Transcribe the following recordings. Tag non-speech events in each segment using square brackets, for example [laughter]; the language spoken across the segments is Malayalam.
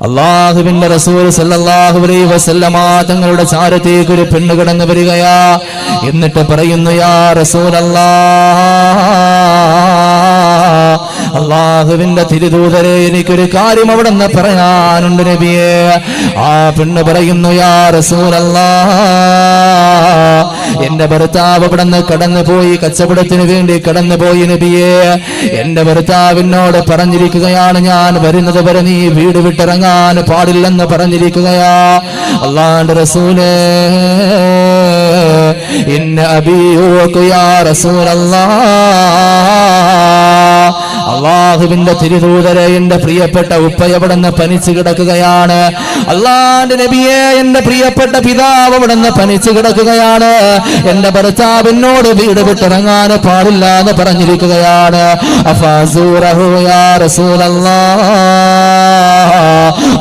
അള്ളാഹുവിന്റെ റസൂൽ സല്ലല്ലാഹു അലൈഹി വസല്ലമ തങ്ങളുടെ ചാരത്തേക്ക് ഒരു പെണ്ണ് കടന്നു വരികയാ. എന്നിട്ട് പറയുന്നു യാ റസൂൽ അള്ളാഹുവിന്റെ തിരുദൂതരെ എനിക്കൊരു കാര്യം അവിടെ നിന്ന് പറയാനുണ്ട് നബിയെ. ആ പെണ്ണ് പറയുന്നു യാ എന്റെ ഭർത്താവ് ഇവിടെ നിന്ന് കടന്നു പോയി കച്ചവടത്തിന് വേണ്ടി കടന്നു പോയി നബിയെ. എന്റെ ഭർത്താവിനോട് പറഞ്ഞിരിക്കുകയാണ് ഞാൻ വരുന്നത് വരെ നീ വീട് വിട്ടിറങ്ങാൻ പാടില്ലെന്ന് പറഞ്ഞിരിക്കുകയാ. അള്ളാണ്ട് റസൂലേ ഇന്ന അബിയോക്ക് യാ റസൂലല്ലാ അള്ളാഹുവിന്റെ തിരുദൂതരെ എന്റെ പ്രിയപ്പെട്ട ഉപ്പ എവിടെ നിന്ന് പനിച്ചു കിടക്കുകയാണ്? അള്ളാന്റെ നബിയെ എന്റെ പ്രിയപ്പെട്ട പിതാവ് അവിടെ നിന്ന് പനിച്ചു കിടക്കുകയാണ്? എന്റെ ഭർത്താവിനോട് വീട് വിട്ടിറങ്ങാൻ പാടില്ല എന്ന് പറഞ്ഞിരിക്കുകയാണ്.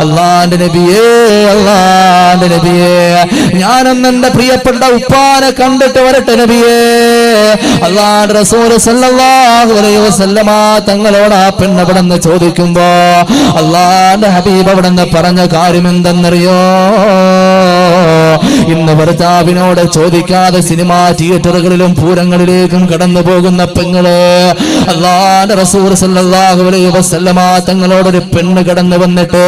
അള്ളാന്റെ നബിയേ അള്ളാന്റെ നബിയേ. എന്റെ പ്രിയപ്പെട്ട ഉപ്പാനെ കണ്ടിട്ട് വരട്ടെ നബിയേ. സല്ലല്ലാഹു അലൈഹി വസല്ലമ തങ്ങളോട് ആ പെണ്ണ് അവിടെന്ന് ചോദിക്കുമ്പോ അള്ളാന്റെ ഹബീബ് അവിടെ നിന്ന് പറഞ്ഞ കാര്യം എന്തെന്നറിയോ? [laughs] ഇന്ന് ഭർത്താവിനോട് ചോദിക്കാതെ സിനിമാ തിയേറ്ററുകളിലും പൂരങ്ങളിലേക്കും കടന്നു പോകുന്ന പെങ്ങൾ അള്ളാന്റെ അലൈഹി വസല്ലമ തങ്ങളോടൊരു പെണ്ണ് കടന്നു വന്നിട്ട്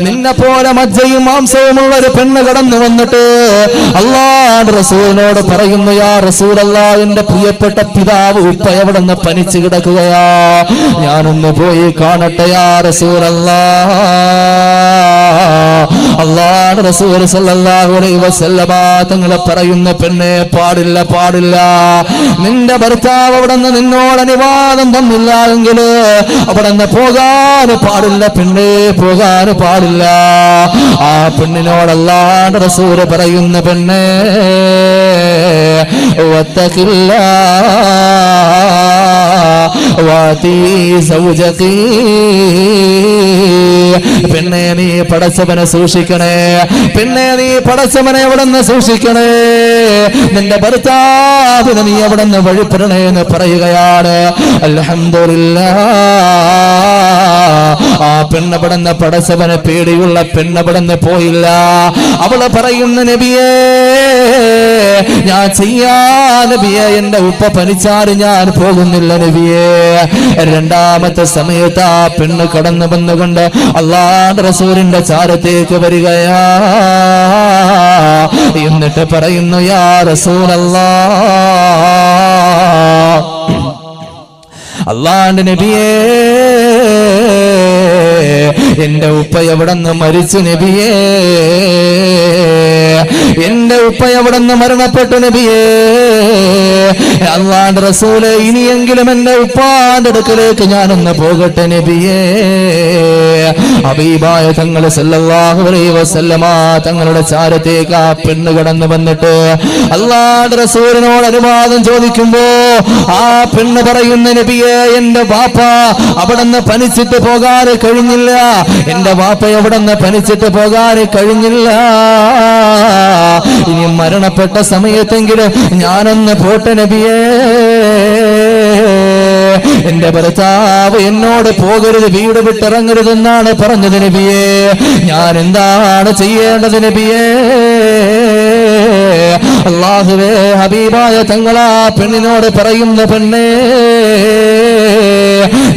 നിന്നെ പോലെ മജ്ജയും മാംസവുമുള്ള ഒരു പെണ്ണ് കടന്നു വന്നിട്ട് അള്ളാന്റെ റസൂലിനോട് പറയുന്നു യാ റസൂൽ എന്റെ പ്രിയപ്പെട്ട പിതാവ് ഉപ്പ എവിടെ നിന്ന് പനിച്ചു കിടക്കുകയാ? ഞാനൊന്ന് പോയി കാണട്ടെ യാ റസൂൽ അള്ളാഹ് റസൂൽ സല്ലല്ലാഹു അലൈഹി വസല്ലമ തങ്ങൾ പറയുന്ന പെണ്ണെ പാടില്ല പാടില്ല. നിന്റെ ഭർത്താവ് അവിടെ നിന്ന് നിന്നോട് അനുവാദം തന്നില്ല എങ്കിൽ അവിടെ നിന്ന് പോകാൻ പാടില്ല പെണ്ണെ പോകാൻ പാടില്ല. ആ പെണ്ണിനോട് അല്ലാണ്ട് റസൂൽ പറയുന്ന പെണ്ണെ ഒത്തക്കില്ല വാതി സൗജകീ പെണ്ണെ നീ പടച്ചവനെ സൂക്ഷിക്കണേ. പെണ്ണെ നീ പടച്ചവനെ എവിടെ നിന്ന് സൂക്ഷിക്കണേ. നിന്റെ ഭർത്താവിന് നീ അവിടെ നിന്ന് വഴിപ്പെടണേ എന്ന് പറയുകയാണ്. അൽഹംദുലില്ലാ ആ പെണ്ണപടന്ന പടസവനെ പേടിയുള്ള പെണ്ണപടന്ന് പോയില്ല. അവൾ പറയുന്ന നബിയേ ഞാൻ ചെയ്യാ നബിയെ എന്റെ ഉപ്പ പനിച്ചാൽ ഞാൻ പോകുന്നില്ല നബിയേ. രണ്ടാമത്തെ സമയത്ത് ആ പെണ്ണ് കടന്നു വന്നുകൊണ്ട് അള്ളാണ്ട് റസൂലിന്റെ ചാരത്തേക്ക് വരികയാ. എന്നിട്ട് പറയുന്നു യാ അള്ളാന്റെ നബിയേ എന്റെ ഉപ്പ എവിടെന്ന് മരിച്ചു നബിയേ? എന്റെ ഉപ്പ എവിടെന്ന് മരണപ്പെട്ടു നബിയേ? അള്ളാന്റെ റസൂൽ ഇനിയെങ്കിലും എന്റെ ഉപ്പാന്റെ അടുക്കലേക്ക് ഞാനൊന്ന് പോകട്ടെ നബിയേ. അബീബായ തങ്ങൾ സല്ലല്ലാഹു അലൈഹി വസല്ലമ തങ്ങളുടെ ചാരത്തേക്ക് ആ പെണ്ണ് കടന്നു വന്നിട്ട് അള്ളാന്റെ റസൂലിനോട് അനുവാദം ചോദിക്കുമ്പോ ആ പെണ്ണ് പറയുന്ന നബിയെ എന്റെ വാപ്പ അവിടെ നിന്ന് പനിച്ചിട്ട് പോകാൻ കഴിഞ്ഞില്ല. എന്റെ വാപ്പ എവിടെ നിന്ന് പനിച്ചിട്ട് പോകാൻ കഴിഞ്ഞില്ല. ഇനി മരണപ്പെട്ട സമയത്തെങ്കിലും ഞാനൊന്ന് പോട്ടെ നബിയേ. എന്റെ ഭർത്താവ് എന്നോട് പോകരുത് വീട് വിട്ടിറങ്ങരുതെന്നാണ് പറഞ്ഞത് നബിയേ. ഞാൻ എന്താണ് ചെയ്യേണ്ടത് നബിയേ? അള്ളാഹുവേ ഹബീബായ തങ്ങളാ പെണ്ണിനോട് പറയുന്ന പെണ്ണേ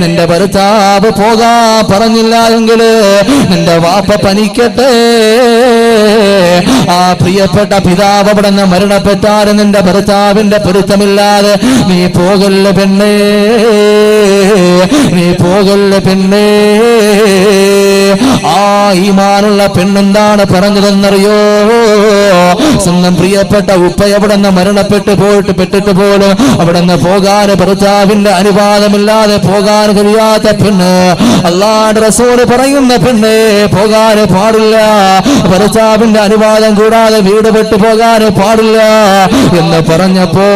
നിന്റെ ഭർത്താവ് പോകാ പറഞ്ഞില്ല എങ്കിൽ നിന്റെ വാപ്പ പനിക്കട്ടെ. ആ പ്രിയപ്പെട്ട പിതാവ് അവിടെ നിന്ന് മരണപ്പെട്ടാലും നിന്റെ ഭർത്താവിന്റെ പൊരുത്തമില്ലാതെ നീ പോകല്ല പെണ്ണേ നീ പോകല്ല പെണ്ണേ. ആ ഈമാനുള്ള പെണ്ണെന്താണ് പറഞ്ഞതെന്നറിയോ? സ്വന്തം പ്രിയപ്പെട്ട ഉപ്പ എവിടെ നിന്ന് മരണപ്പെട്ടു പോയിട്ട് പെട്ടിട്ട് പോലും അവിടെ നിന്ന് പോകാൻ ഭർത്താവിന്റെ അനുവാദമില്ലാതെ പോകാൻ കഴിയാത്ത പെണ്ണ്. അല്ലാണ്ട് റസോട് പറയുന്ന പെണ്ണ് പോകാൻ പാടില്ല. ഭർത്താവിന്റെ അനുവാദം കൂടാതെ വീട് വിട്ടു പോകാൻ പാടില്ല എന്ന് പറഞ്ഞപ്പോ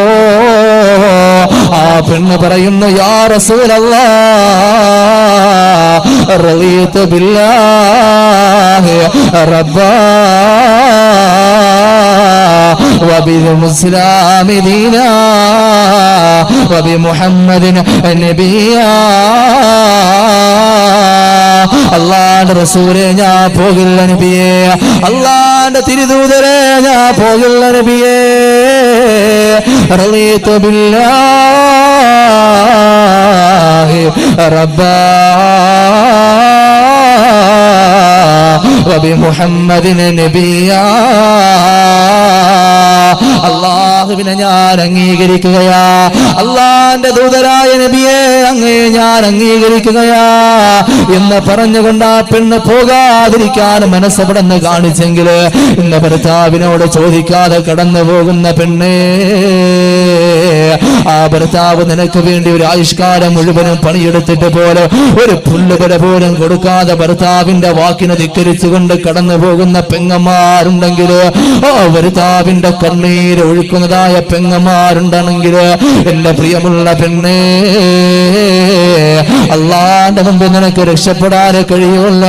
ആ പെണ്ണ് പറയുന്നു യാ റസൂലല്ലാ റളിയതു ബില്ലാഹി റബ്ബാ وبالمسلم دينا وبمحمد نبيا അള്ളാന്റെ റസൂലെ ഞാൻ പോകില്ല നബിയേ അള്ളാന്റെ തിരുദൂതരെ ഞാൻ പോകില്ല നബിയേ റളീതു ബില്ലാഹി റബ്ബാ وبمحمد نبيا. അള്ളാഹുവിനെ ഞാൻ അംഗീകരിക്കുകയാ. അള്ളാന്റെ ദൂതരായ നബിയെ അങ്ങേ ഞാൻ അംഗീകരിക്കുകയാ. എന്ന് പറഞ്ഞുകൊണ്ട് ആ പെണ്ണ് പോകാതിരിക്കാൻ മനസ്സപ്പെടുന്ന കാണിച്ചെങ്കിൽ ഇന്ന് ഭർത്താവിനോട് ചോദിക്കാതെ കടന്നു പോകുന്ന പെണ്ണേ ആ ഭർത്താവ് നിനക്ക് വേണ്ടി ഒരു ആയുഷ്കാലം മുഴുവനും പണിയെടുത്തിട്ട് പോലെ ഒരു പുല്ലുകട പോലും കൊടുക്കാതെ ഭർത്താവിന്റെ വാക്കിനെ ധിക്കരിച്ചുകൊണ്ട് കടന്നു പോകുന്ന പെങ്ങന്മാരുണ്ടെങ്കിൽ ആ ഭർത്താവിന്റെ കണ്ണീര് ഒഴുക്കുന്നതായ പെങ്ങന്മാരുണ്ടെങ്കിൽ എന്റെ പ്രിയമുള്ള പെണ്ണേ അള്ളാന്റെ മുമ്പ് നിനക്ക് രക്ഷപ്പെടാൻ കഴിയൂല.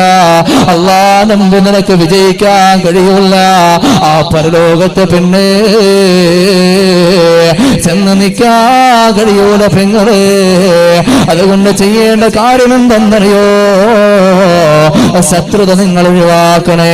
അള്ളാന്റെ മുമ്പ് നിനക്ക് വിജയിക്കാൻ കഴിയൂല. ആ പരലോകത്തെ പെണ്ണേ ചെന്ന് നിൽക്കാ കഴിയൂല പെങ്ങളെ. അതുകൊണ്ട് ചെയ്യേണ്ട കാര്യം എന്തെന്നറിയോ ശത്രുത നിങ്ങൾ ഒഴിവാക്കണേ.